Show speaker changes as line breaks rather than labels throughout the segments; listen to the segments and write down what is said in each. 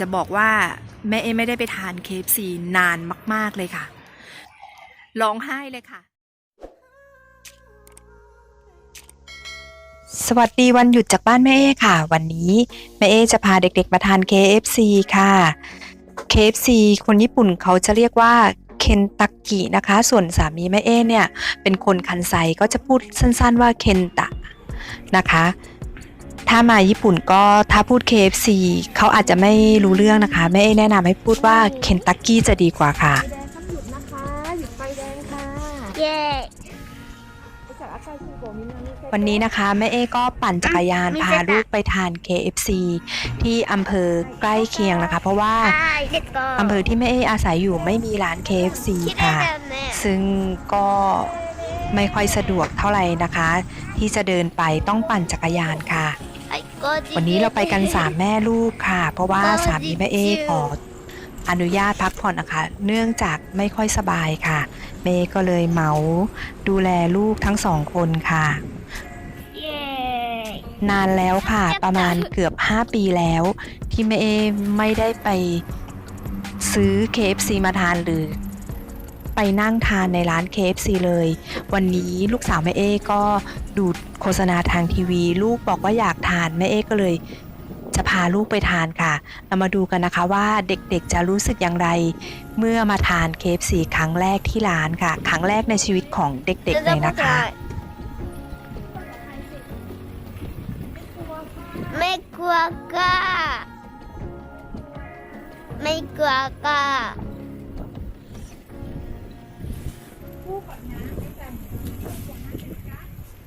จะบอกว่าแม่เอไม่ได้ไปทานเคฟซีนานมาก ๆ เลยค่ะ ร้องไห้เลยค่ะ
สวัสดีวันหยุดจากบ้านแม่เอค่ะ วันนี้แม่เอจะพาเด็กๆมาทาน KFC ค่ะ KFC คนญี่ปุ่นเขาจะเรียกว่าเคนตักกินะคะ ส่วนสามีแม่เอเนี่ย เป็นคนคันไซก็จะพูดสั้นๆว่าเคนตะนะคะ ถ้ามาญี่ปุ่นก็ถ้าพูด KFC เขาอาจจะไม่รู้เรื่องนะคะ ไม่แนะนำให้พูดว่าเคนตักกี้จะดีกว่าค่ะวันนี้นะคะแม่เอก็ปั่นจักรยานพาลูกไปทาน KFC ที่อำเภอใกล้เคียงนะคะ เพราะว่าอำเภอที่แม่เออาศัยอยู่ไม่มีร้าน KFC ค่ะ ซึ่งก็ไม่ค่อยสะดวกเท่าไหร่นะคะ ที่จะเดินไปต้องปั่นจักรยานค่ะ วันนี้เราไปกันสามแม่ลูกค่ะ เพราะว่าสามีแม่เอขออนุญาตพักผ่อนนะคะ เนื่องจากไม่ค่อยสบายค่ะ เมย์ก็เลยเมาดูแลลูกทั้งสองคนค่ะ นานแล้วค่ะ ประมาณเกือบ 5 ปีแล้ว ที่เมย์ไม่ได้ไปซื้อ KFC มาทานหรือไปนั่งทานในร้านเ KFC เลย วันนี้ลูกสาวแม่เอก็ ฆษณาทางทีวี ลูกบอกว่าอยากทานแม่เอ๊ก็เลย จะพาลูกไปทานค่ะ เรามาดูกันนะคะว่าเด็กๆจะรู้สึกอย่างไร เมื่อมาทานเคฟสีครั้งแรกที่ร้านค่ะ ครั้งแรกในชีวิตของเด็กๆเลยนะคะ
ไม่กลัวก็ไม่กลัวก็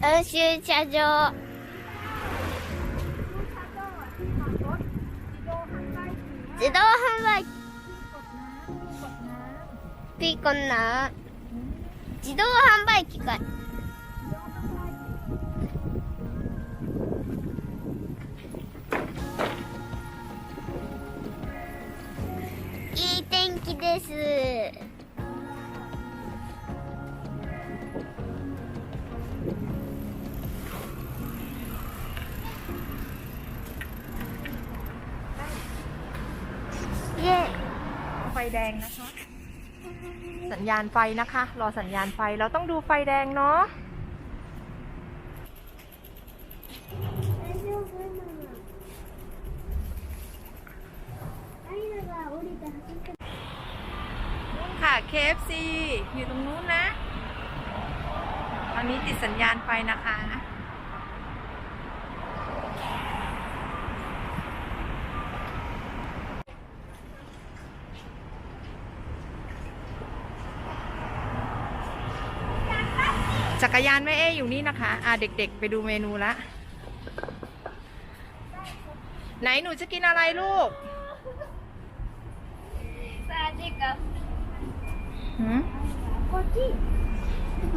練習車場自動販売機ピーコンな自動販売機かい
แดงนะคะ สัญญาณไฟนะคะ รอสัญญาณไฟเราต้องดูไฟแดงเนาะนู่นค่ะ KFC อยู่ตรงนู้นนะ ตอนนี้ติดสัญญาณไฟนะคะ รยานแม่เออยู่นี่นะคะ อ่าเด็กๆ ไปดูเมนูละ ไหนหนูจะกินอะไรลูก
さあ、てか、
หืม
こっち。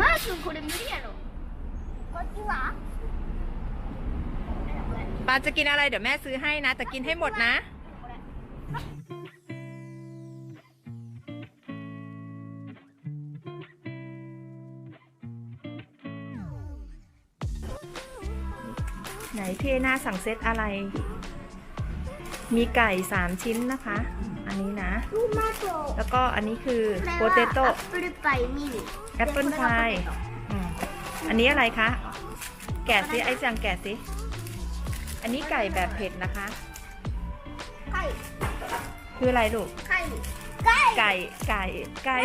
マー君これ無理やろ。こっちは
ปาจะกินอะไรเดี๋ยวแม่ซื้อให้นะ แต่กินให้หมดนะ เที่หน้าสั่งเซตอะไร มีไก่สามชิ้นนะคะ อันนี้นะ แล้วก็อันนี้คือโปเตโต้แอปเปิลพายอันนี้อะไรคะ แกะสิไอจังแกะสิอันนี้ไก่แบบเผ็ดนะคะ
ไก่
คืออะไรลูก
ไก่
ไก่ ไก่ ไก่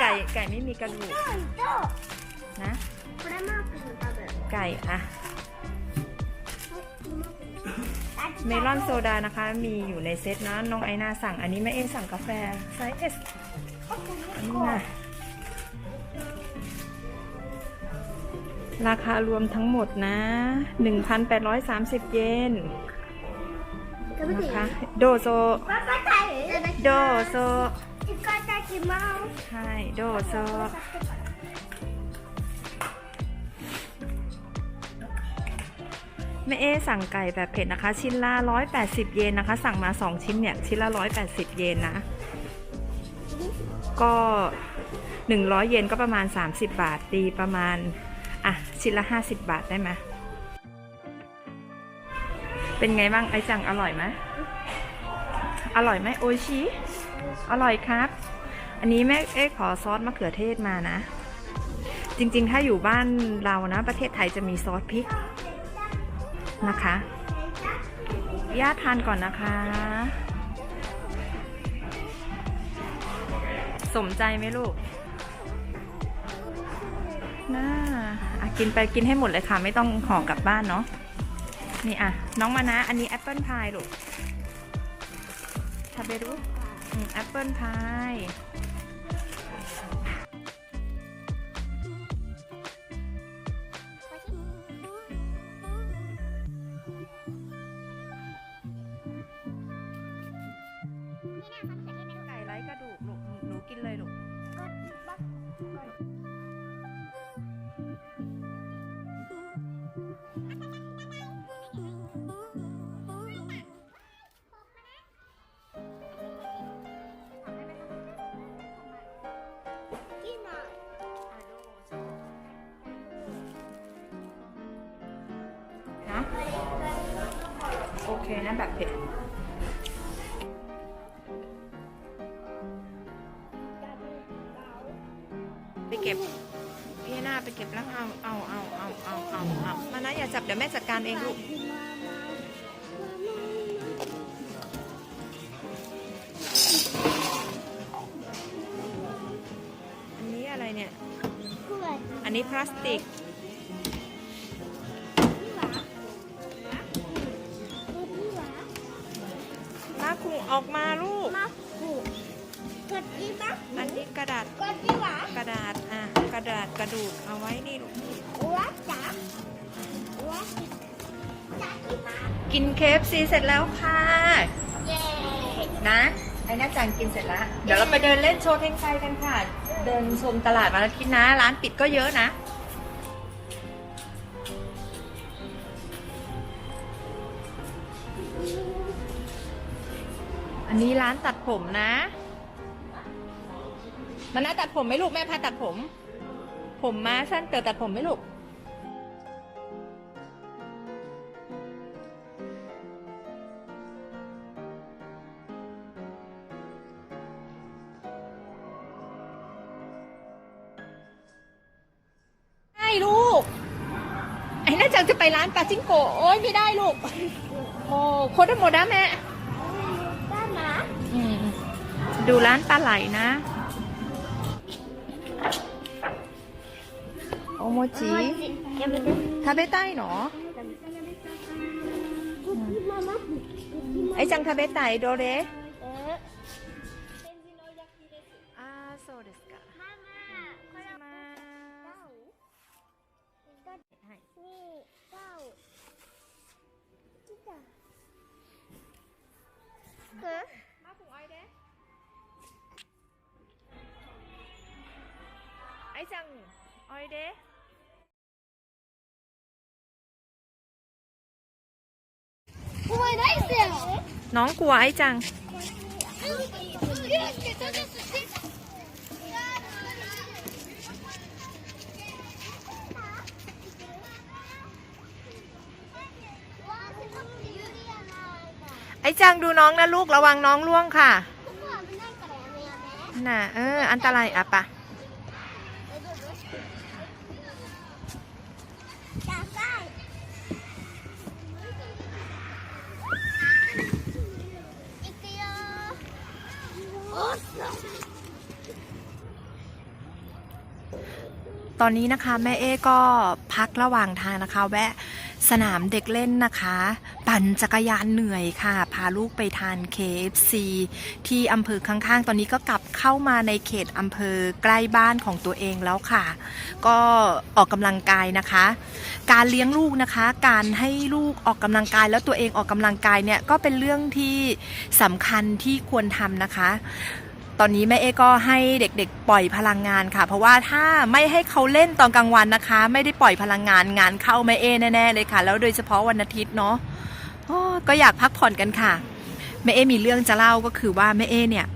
ไก่ ไก่ไม่มีกระดูกนะ ไก่อะ เมลอนโซดานะคะ มีอยู่ในเซตนะน้องไอนาสั่ง อันนี้แม่เอ็มสั่งกาแฟไซส์เอสอันนี้นะราคารวมทั้งหมดนะ 1,830 เยนนะคะโดโซ โดโซใช่โดโซ แม่เอสั่งไก่แบบเผ็ดนะคะ ชิ้นละ 180 เยนนะคะ สั่งมา 2 ชิ้นเนี่ย ชิ้นละ 180 เยนนะ ก็ 100 เยนก็ประมาณ 30 บาทตีประมาณ อะ ชิ้นละ 50 บาทได้ไหมเป็นไงบ้างไอจังอร่อยไหม
อร่อยไหมโอชิอร่อยครับ อันนี้แม่เอ๊ขอซอสมะเขือเทศมานะ จริงๆ ถ้าอยู่บ้านเรานะ ประเทศไทยจะมีซอสพริก นะคะ ย่าทานก่อนนะคะ สมใจไหมลูกน่าอะกินไปกินให้หมดเลยค่ะ ไม่ต้องห่อกลับบ้านเนาะ นี่อะ น้องมานะ อันนี้แอปเปิลพายลูกทาเบรุแอปเปิลพาย เคนะแบบเผ็ดไปเก็บพี่หน้าไปเก็บแล้วเอาเอาเอาเอาเอาเอาเอามานะอย่าจับเดี๋ยวแม่จัดการเองลูกอันนี้อะไรเนี่ย อันนี้พลาสติก มาคุงออกมาลูกอันนี้กระดาษกระดาษอะกระดาษกระดูกเอาไว้นี่ลูกกินเคฟซีเสร็จแล้วค่ะนะไอ้น้าจังกินเสร็จแล้ว เดี๋ยวเราไปเดินเล่นโชว์เทงไฟกันค่ะ เดินชมตลาดวันอาทิตย์นะ ร้านปิดก็เยอะนะ อันนี้ร้านตัดผมนะมันน่าตัดผมไหมลูกแม่พาตัดผม ผมมาสั้นเกิดตัดผมไหมลูกไอ้ลูก ไอ้น่าจังจะไปร้านปาจิงโกโอ้ยไม่ได้ลูก โอ้โคตรโมดาแม่อืม ดูร้านปลาไหลนะ โอโมจิทาเบต้เนาะไอจังทาเบต้โดเรอ่ ไอเดน้องกลัวไอ้จัง ไอ้จังดูน้องนะลูกระวังน้องล่วงค่ะ น่ะ เออ อันตรายอะปะ ตอนนี้นะคะแม่เอก็พักระหว่างทางนะคะ แวะสนามเด็กเล่นนะคะ ปั่นจักรยานเหนื่อยค่ะ พาลูกไปทาน KFC ที่อำเภอข้างๆ ตอนนี้ก็กลับเข้ามาในเขตอำเภอใกล้บ้านของตัวเองแล้วค่ะ ก็ออกกำลังกายนะคะ การเลี้ยงลูกนะคะ การให้ลูกออกกำลังกายแล้วตัวเองออกกำลังกายเนี่ยก็เป็นเรื่องที่สำคัญที่ควรทำนะคะ ตอนนี้แม่เอก็ให้เด็กๆ ปล่อยพลังงานค่ะ เพราะว่าถ้าไม่ให้เขาเล่นตอนกลางวันนะคะ ไม่ได้ปล่อยพลังงานงานเข้าแม่เอแน่ๆเลยค่ะ แล้วโดยเฉพาะวันอาทิตย์เนาะก็อยากพักผ่อนกันค่ะแม่เอมีเรื่องจะเล่าก็คือว่าแม่เอเนี่ย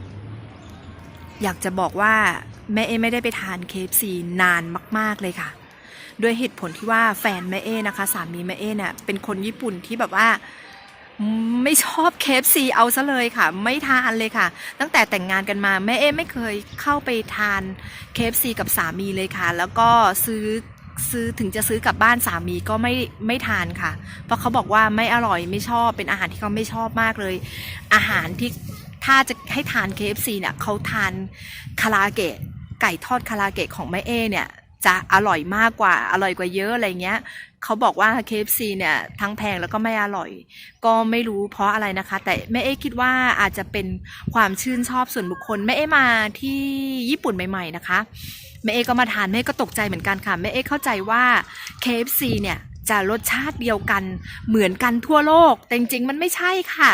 อยากจะบอกว่าแม่เอไม่ได้ไปทานเคฟซีนานมาก ๆเลยค่ะ ด้วยเหตุผลที่ว่าแฟนแม่เอนะคะ สามีแม่เอเนี่ยเป็นคนญี่ปุ่นที่แบบว่า ไม่ชอบเคฟซีเอาซะเลยค่ะ ไม่ทานเลยค่ะ ตั้งแต่แต่งงานกันมาแม่เอไม่เคยเข้าไปทานเคฟซีกับสามีเลยค่ะ แล้วก็ซื้อซื้อถึงจะซื้อกลับบ้านสามีก็ไม่ไม่ทานค่ะ เพราะเขาบอกว่าไม่อร่อยไม่ชอบเป็นอาหารที่เขาไม่ชอบมากเลย อาหารที่ถ้าจะให้ทาน KFC เนี่ยเขาทานคาราเกะไก่ทอดคาราเกะของแม่เอเนี่ยจะอร่อยมากกว่าอร่อยกว่าเยอะอะไรเงี้ย เขาบอกว่า KFC เนี่ยทั้งแพงแล้วก็ไม่อร่อย ก็ไม่รู้เพราะอะไรนะคะ แต่แม่เอ๊คิดว่าอาจจะเป็นความชื่นชอบส่วนบุคคลแม่เอ๊มาที่ญี่ปุ่นใหม่ ๆ นะคะแม่เอ๊ก็มาทานแม่ก็ตกใจเหมือนกันค่ะแม่เอ๊เข้าใจว่า KFC เนี่ย จะรสชาติเดียวกันเหมือนกันทั่วโลก แต่จริงๆมันไม่ใช่ค่ะ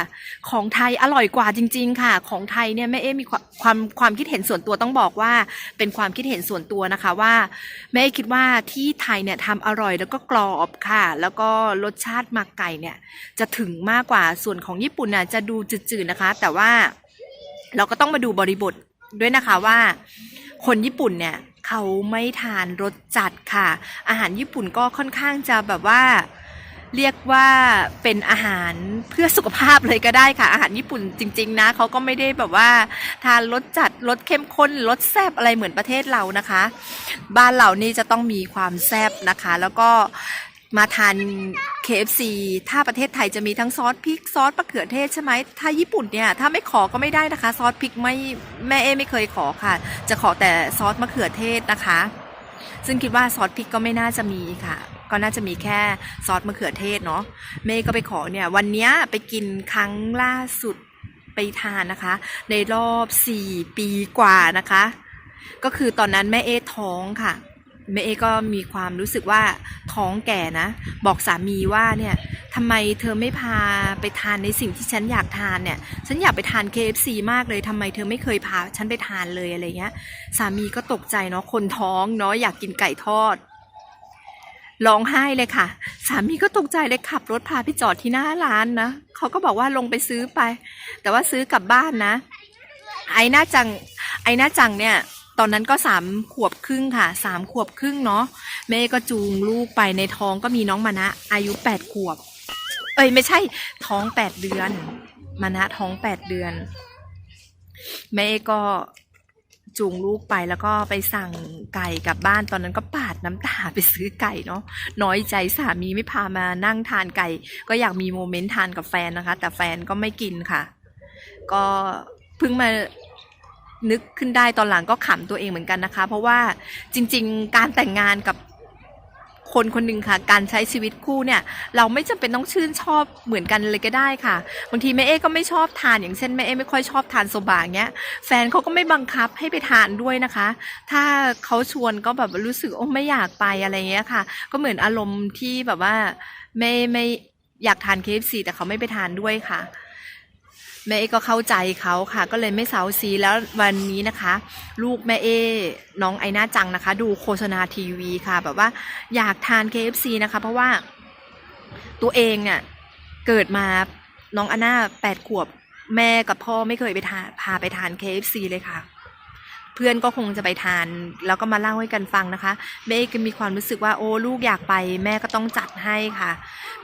ของไทยอร่อยกว่าจริง ๆ ค่ะ ของไทยเนี่ยแม่เอ๊มีความความความคิดเห็นส่วนตัวต้องบอกว่า เป็นความคิดเห็นส่วนตัวนะคะว่าแม่คิดว่าที่ไทยเนี่ยทำอร่อยแล้วก็กรอบค่ะ แล้วก็รสชาติหมักไก่เนี่ยจะถึงมากกว่าส่วนของญี่ปุ่นน่ะจะดูจืดๆนะคะ แต่ว่าเราก็ต้องมาดูบริบทด้วยนะคะว่า คนญี่ปุ่นเนี่ย เขาไม่ทานรสจัดค่ะ อาหารญี่ปุ่นก็ค่อนข้างจะแบบว่าเรียกว่าเป็นอาหารเพื่อสุขภาพเลยก็ได้ค่ะ อาหารญี่ปุ่นจริง ๆ นะเขาก็ไม่ได้แบบว่าทานรสจัดรสเข้มข้นรสแซ่บอะไรเหมือนประเทศเรานะคะ บ้านเรานี่จะต้องมีความแซ่บนะคะ แล้วก็ มาทาน KFC ถ้าประเทศไทยจะมีทั้งซอสพริกซอสมะเขือเทศใช่ไหมถ้าญี่ปุ่นเนี่ยถ้าไม่ขอก็ไม่ได้นะคะ ซอสพริกไม่แม่เอไม่เคยขอค่ะ จะขอแต่ซอสมะเขือเทศนะคะ ซึ่งคิดว่าซอสพริกก็ไม่น่าจะมีค่ะ ก็น่าจะมีแค่ซอสมะเขือเทศเนาะเมย์ก็ไปขอเนี่ย วันนี้ไปกินครั้งล่าสุดไปทานนะคะ ในรอบ 4 ปีกว่านะคะ ก็คือตอนนั้นแม่เอท้องค่ะ แม่เอก็มีความรู้สึกว่าท้องแก่นะ บอกสามีว่าเนี่ยทำไมเธอไม่พาไปทานในสิ่งที่ฉันอยากทานเนี่ย ฉันอยากไปทาน KFC มากเลยทำไมเธอไม่เคยพาฉันไปทานเลยอะไรเงี้ย สามีก็ตกใจเนาะคนท้องเนาะอยากกินไก่ทอดร้องไห้เลยค่ะ สามีก็ตกใจเลยขับรถพาไปจอดที่หน้าร้านนะเขาก็บอกว่าลงไปซื้อไป แต่ว่าซื้อกลับบ้านนะ ไอ้หน้าจังไอ้หน้าจังเนี่ย ตอนนั้นก็สามขวบครึ่งค่ะสามขวบครึ่งเนาะแม่ก็จูงลูกไปในท้องก็มีน้องมานะ อายุแปดขวบ เอ้ยไม่ใช่ท้องแปดเดือน มานะท้องแปดเดือน แม่ก็จูงลูกไปแล้วก็ไปสั่งไก่กลับบ้านตอนนั้นก็ปาดน้ำตาไปซื้อไก่เนาะน้อยใจสามีไม่พามานั่งทานไก่ ก็อยากมีโมเมนต์ทานกับแฟนนะคะ แต่แฟนก็ไม่กินค่ะ ก็เพิ่งมา นึกขึ้นได้ตอนหลังก็ขำตัวเองเหมือนกันนะคะ เพราะว่าจริง ๆ การแต่งงานกับคนคนหนึ่งค่ะ การใช้ชีวิตคู่เนี่ย เราไม่จำเป็นต้องชื่นชอบเหมือนกันเลยก็ได้ค่ะบางทีแม่เอ๊ก็ไม่ชอบทานอย่างเช่นแม่เอ๊ไม่ค่อยชอบทานโซบะเงี้ยแฟนเขาก็ไม่บังคับให้ไปทานด้วยนะคะ ถ้าเขาชวนก็แบบรู้สึกโอ้ไม่อยากไปอะไรเงี้ยค่ะ ก็เหมือนอารมณ์ที่แบบว่าไม่ไม่อยากทาน KFC แต่เขาไม่ไปทานด้วยค่ะ แม่เอก็เข้าใจเขาค่ะ ก็เลยไม่เซาซีแล้ววันนี้นะคะ ลูกแม่เอน้องไอน่าจังนะคะ ดูโฆษณาทีวีค่ะ แบบว่าอยากทาน KFC นะคะ เพราะว่าตัวเองเนี่ยเกิดมาน้องอาน่าแปดขวบแม่กับพ่อไม่เคยไปทานพาไปทาน KFC เลยค่ะ พื่อนก็คงจะไปทาน แล้วก็มาเล่าให้กันฟังนะคะ เมย์ก็มีความรู้สึกว่าโอ้ลูกอยากไป แม่ก็ต้องจัดให้ค่ะ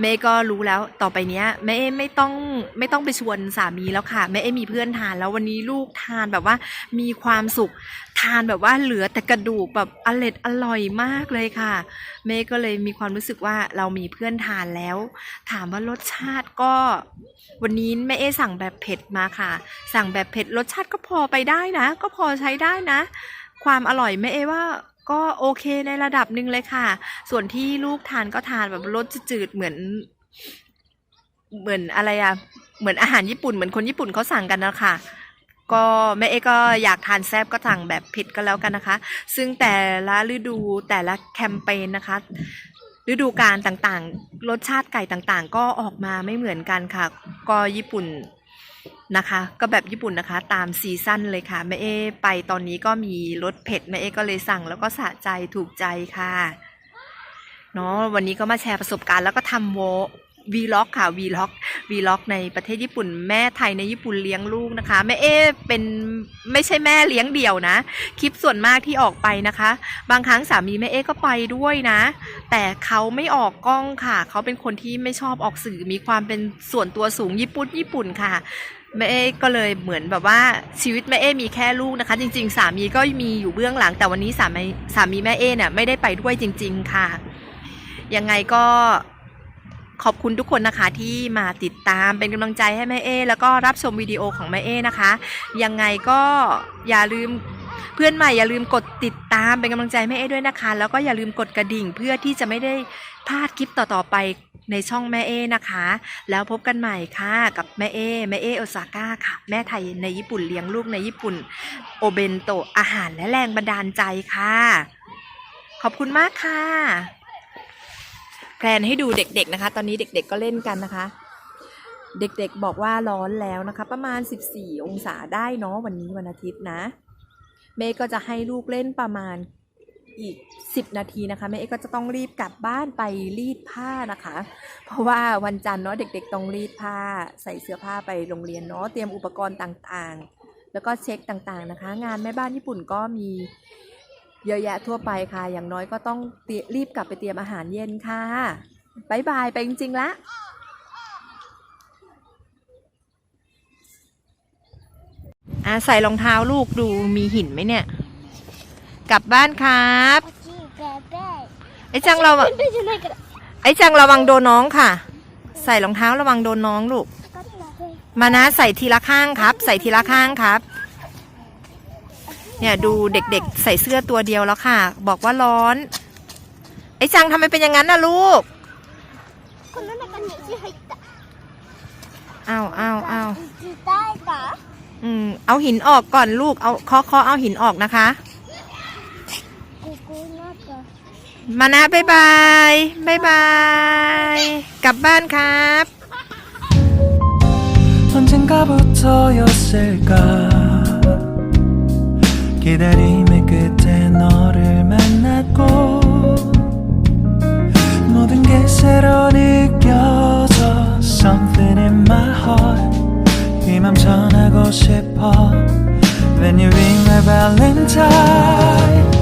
เมย์ก็รู้แล้วต่อไปเนี้ยแม่ไม่ต้องไม่ต้องไปชวนสามีแล้วค่ะแม่มีเพื่อนทานแล้ววันนี้ลูกทานแบบว่ามีความสุขานแบบว่าเหลือแต่กระดูกแบบอร่อยอร่อยมากเลยค่ะแม่ก็เลยมีความรู้สึกว่าเรามีเพื่อนทานแล้ว ถามว่ารสชาติก็ วันนี้แม่เอสั่งแบบเผ็ดมาค่ะ สั่งแบบเผ็ดรสชาติก็พอไปได้นะ ก็พอใช้ได้นะ ความอร่อยแม่เอว่าก็โอเคในระดับหนึ่งเลยค่ะ ส่วนที่ลูกทานก็ทานแบบรสจืดๆเหมือน เหมือนอะไรอะเหมือนอาหารญี่ปุ่นเหมือนคนญี่ปุ่นเขาสั่งกันนะคะ ก็แม่เอก็อยากทานแซบก็สั่งแบบเผ็ดก็แล้วกันนะคะ ซึ่งแต่ละฤดูแต่ละแคมเปญนะคะ ฤดูกาลต่างๆ รสชาติไก่ต่างๆ ก็ออกมาไม่เหมือนกันค่ะ ก็ญี่ปุ่นนะคะ ก็แบบญี่ปุ่นนะคะ ตามซีซั่นเลยค่ะแม่เอไปตอนนี้ก็มีรสเผ็ดแม่เอก็เลยสั่งแล้วก็สะใจถูกใจค่ะเนาะวันนี้ก็มาแชร์ประสบการณ์แล้วก็ทำโว วีล็อกค่ะวีล็อกวีล็อกในประเทศญี่ปุ่น แม่ไทยในญี่ปุ่นเลี้ยงลูกนะคะแม่เอเป็นไม่ใช่แม่เลี้ยงเดี่ยวนะ คลิปส่วนมากที่ออกไปนะคะ บางครั้งสามีแม่เอก็ไปด้วยนะ แต่เขาไม่ออกกล้องค่ะ เขาเป็นคนที่ไม่ชอบออกสื่อมีความเป็นส่วนตัวสูงญี่ปุ่นญี่ปุ่นค่ะแม่เอ๊ก็เลยเหมือนแบบว่าชีวิตแม่เอ๊มีแค่ลูกนะคะ จริง ๆ สามีก็มีอยู่เบื้องหลัง แต่วันนี้สามีสามีแม่เอ๊เนี่ยไม่ได้ไปด้วยจริง ๆ ค่ะยังไงก็ ขอบคุณทุกคนนะคะที่มาติดตามเป็นกำลังใจให้แม่เอแล้วก็รับชมวิดีโอของแม่เอนะคะ ยังไงก็อย่าลืมเพื่อนใหม่อย่าลืมกดติดตามเป็นกำลังใจแม่เอด้วยนะคะ แล้วก็อย่าลืมกดกระดิ่งเพื่อที่จะไม่ได้พลาดคลิปต่อๆไปในช่องแม่เอนะคะ แล้วพบกันใหม่ค่ะกับแม่เอแม่เอโอซาก้าค่ะ แม่ไทยในญี่ปุ่นเลี้ยงลูกในญี่ปุ่น โอเบนโตอาหารและแรงบันดาลใจค่ะ ขอบคุณมากค่ะ ลนให้ดูเด็กๆนะคะ ตอนนี้เด็กๆก็เล่นกันนะคะ เด็กๆบอกว่าร้อนแล้วนะคะ ประมาณ 14 องศาได้เนาะวันนี้วันอาทิตย์นะ เมย์ก็จะให้ลูกเล่นประมาณอีก 10 นาทีนะคะแม่เอ๊ก็จะต้องรีบกลับบ้านไปรีดผ้านะคะ เพราะว่าวันจันทร์เนาะเด็ก ๆ ต้องรีดผ้าใส่เสื้อผ้าไปโรงเรียนเนาะเตรียมอุปกรณ์ต่างๆ แล้วก็เช็คต่างๆนะคะ งานแม่บ้านญี่ปุ่นก็มี เยอะแยะทั่วไปค่ะ อย่างน้อยก็ต้องรีบกลับไปเตรียมอาหารเย็นค่ะบายบายไปจริงๆละอ่าใส่รองเท้าลูกดูมีหินไหมเนี่ย กลับบ้านครับไอ้จังเราไอ้จังระวังโดนน้องค่ะ ใส่รองเท้าระวังโดนน้องลูก มานะใส่ทีละข้างครับ ใส่ทีละข้างครับ เนี่ยดูเด็กๆ ใส่เสื้อตัวเดียวแล้วค่ะ บอกว่าร้อน ไอ้จังทำไมเป็นอย่างนั้นน่ะลูก
เอา
เอาเอาอืมเอาหินออกก่อนลูกเอาเคาะเคาะเอาหินออกนะคะมานะบายบายบายบายกลับบ้านครับ
언젠가부터였을까 기다림의 끝에 너를 만났고 모든 게 새로 느껴져 Something in my heart 이 맘 전하고 싶어 When you ring my valentine